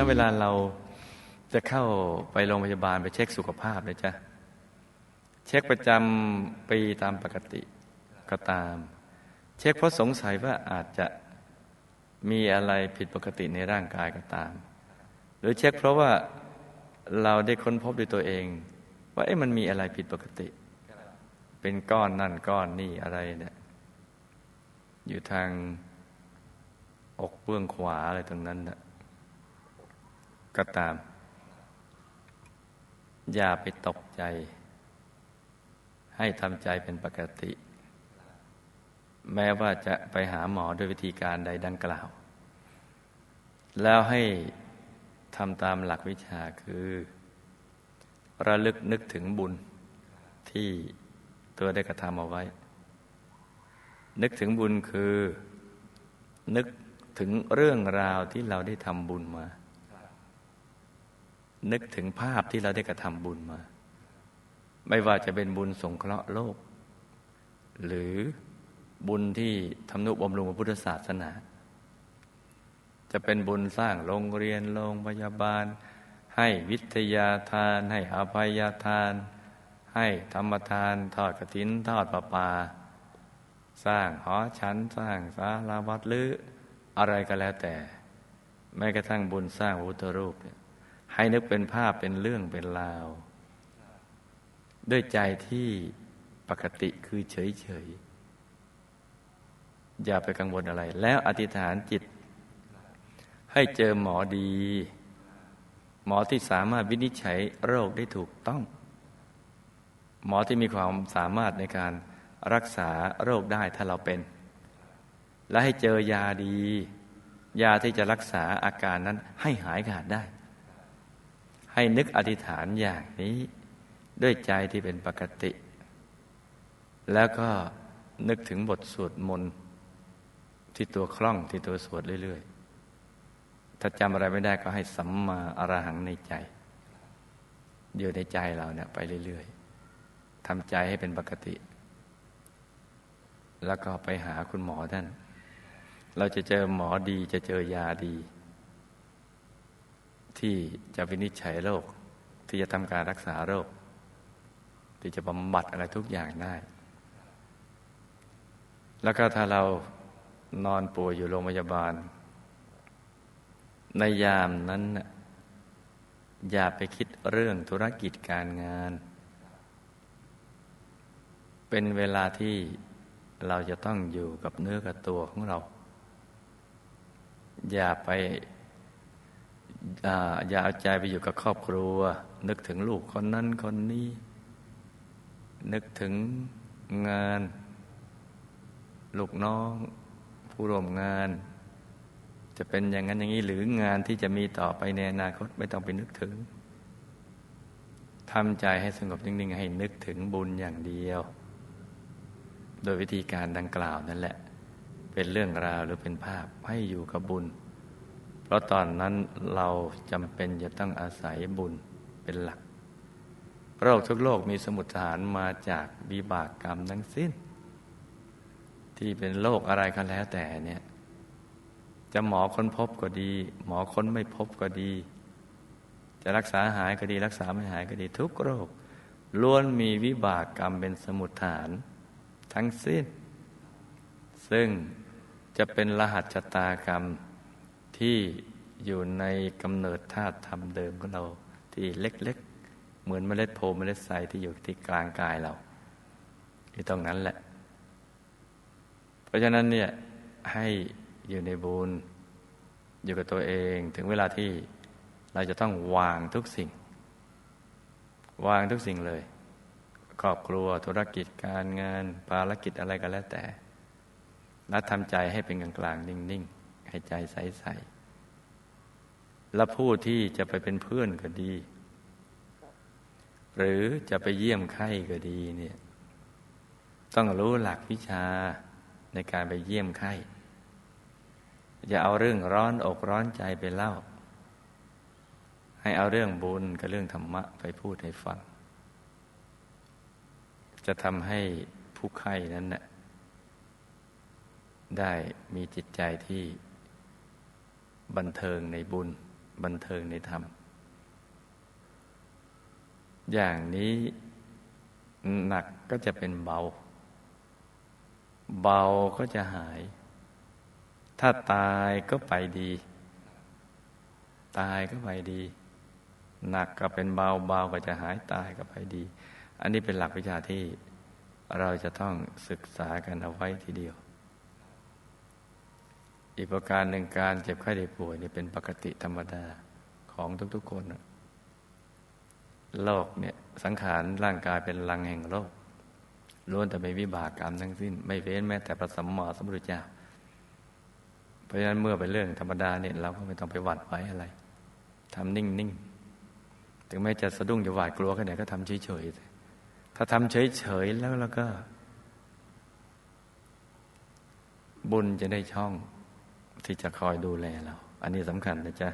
นั้นเวลาเราจะเข้าไปโรงพยาบาลไปเช็คสุขภาพเลยจ้ะเช็คประจำปีตามปกติก็ตาม เช็คเพราะสงสัยว่าอาจจะมีอะไรผิดปกติในร่างกายก็ตาม หรือเช็คเพราะว่าเราได้ค้นพบด้วยตัวเอง ว่าเอ๊ะมันมีอะไรผิดปกติ เป็นก้อนนั่นก้อนนี่อะไรเนี่ยอยู่ทางอกเบื้องขวาอะไรตรงนั้นนะ ก็ตาม อย่าไปตกใจ ให้ทำใจเป็นปกติ แม้ว่าจะไปหาหมอด้วยวิธีการใดดังกล่าว แล้วให้ทำตามหลักวิชาคือ ระลึกนึกถึงบุญที่ตัวได้กระทำเอาไว้ นึกถึงบุญคือ นึกถึงเรื่องราวที่เราได้ทำบุญมา นึกถึงภาพที่เราได้กระทำบุญมา ไม่ว่าจะเป็นบุญสงเคราะห์โลก หรือบุญที่ทำนุบำรุงพระพุทธศาสนา จะเป็นบุญสร้างโรงเรียนโรงพยาบาล ให้วิทยาทาน ให้อภัยทาน ให้ธรรมทาน ทอดกระถิน ทอดประปา สร้างหอฉันสร้างศาลาวัดหรืออะไรก็แล้วแต่ แม้กระทั่งบุญสร้างพุทธรูปเนี่ย ให้นึกเป็นภาพเป็นเรื่องเป็นราว ด้วยใจที่ปกติคือเฉยเฉยอย่าไปกังวลอะไร แล้วอธิษฐานจิต ให้เจอหมอดี หมอที่สามารถวินิจฉัยโรคได้ถูกต้อง หมอที่มีความสามารถในการรักษาโรคได้ถ้าเราเป็น และให้เจอยาดี ยาที่จะรักษาอาการนั้นให้หายขาดได้ ให้นึกอธิษฐานอย่างนี้ ด้วยใจที่เป็นปกติ แล้วก็นึกถึงบทสวดมนต์ที่ตัวคล่องที่ตัวสวดเรื่อย ๆ ถ้าจำอะไรไม่ได้ก็ให้สัมมาอรหังในใจ อยู่ในใจเราเนี่ยไปเรื่อย ๆทำใจให้เป็นปกติ แล้วก็ไปหาคุณหมอท่าน เราจะเจอหมอดีจะเจอยาดี ที่จะวินิจฉัยโรคที่จะทำการรักษาโรค ที่จะบำบัดอะไรทุกอย่างได้ แล้วก็ถ้าเรานอนป่วยอยู่โรงพยาบาล ในยามนั้น อย่าไปคิดเรื่องธุรกิจการงาน เป็นเวลาที่เราจะต้องอยู่กับเนื้อกับตัวของเรา อย่าไป อย่าเอาใจไปอยู่กับครอบครัว นึกถึงลูกคนนั้นคนนี้ นึกถึงงาน ลูกน้อง ผู้ร่วมงาน จะเป็นอย่างนั้นอย่างนี้หรืองานที่จะมีต่อไปในอนาคตไม่ต้องไปนึกถึงทำใจให้สงบนิ่งๆให้นึกถึงบุญอย่างเดียว โดยวิธีการดังกล่าวนั่นแหละ เป็นเรื่องราวหรือเป็นภาพให้อยู่กับบุญ ราะตอนนั้นเราจำเป็นจะต้องอาศัยบุญเป็นหลักโรคทุกโรคมีสมุทฐานมาจากวิบากกรรมทั้งสิ้น ที่เป็นโรคอะไรก็แล้วแต่เนี่ยจะหมอค้นพบก็ดี หมอค้นไม่พบก็ดี จะรักษาหายก็ดี รักษาไม่หายก็ดีทุกโรคล้วนมีวิบากกรรมเป็นสมุดฐาน ทั้งสิ้น ซึ่งจะเป็นรหัสชะตากรรม ที่อยู่ในกำเนิดธาตุธรรมเดิมของเราที่เล็กๆ เหมือนเมล็ดโพเมล็ดไทรที่อยู่ที่กลางกายเราที่ตรงนั้นแหละ เพราะฉะนั้นเนี่ยให้อยู่ในบุญอยู่กับตัวเองถึงเวลาที่เราจะต้องวางทุกสิ่ง วางทุกสิ่งเลย ครอบครัวธุรกิจการงาน ภารกิจอะไรก็แล้วแต่และทำใจให้เป็นกลางกลางนิ่งๆ ให้ใจใสๆและผู้ที่จะไปเป็นเพื่อนก็ดี หรือจะไปเยี่ยมไข้ก็ดีเนี่ยต้องรู้หลักวิชาในการไปเยี่ยมไข้อย่าเอาเรื่องร้อนอกร้อนใจไปเล่า ให้เอาเรื่องบุญกับเรื่องธรรมะไปพูดให้ฟัง จะทำให้ผู้ไข้นั้นนะ่ะได้มีจิตใจที่ บันเทิงในบุญ บันเทิงในธรรม อย่างนี้หนักก็จะเป็นเบา เบาก็จะหาย ถ้าตายก็ไปดี ตายก็ไปดี หนักก็เป็นเบาเบาก็จะหายตายก็ไปดี อันนี้เป็นหลักวิชาที่เราจะต้องศึกษากันเอาไว้ทีเดียว อีกประการหนึ่งการเจ็บไข้ได้ป่วยนี่เป็นปกติธรรมดาของทุกๆคนโลกเนี่ยสังขารร่างกายเป็นลังแห่งโลกล้วนแต่เป็นวิบากกรรมทั้งสิ้น ไม่เว้นแม้แต่พระสัมมาสัมพุทธเจ้า เพราะฉะนั้นเมื่อเป็นเรื่องธรรมดาเนี่ยเราก็ไม่ต้องไปหวั่นไหวอะไรทำนิ่งๆ ถึงแม้จะสะดุ้งจะหวาดกลัวแค่ไหนก็ทำเฉยๆ ถ้าทำเฉยๆแล้วแล้วก็ บุญจะได้ช่อง ที่จะคอยดูแลเรา อันนี้สำคัญนะจ๊ะ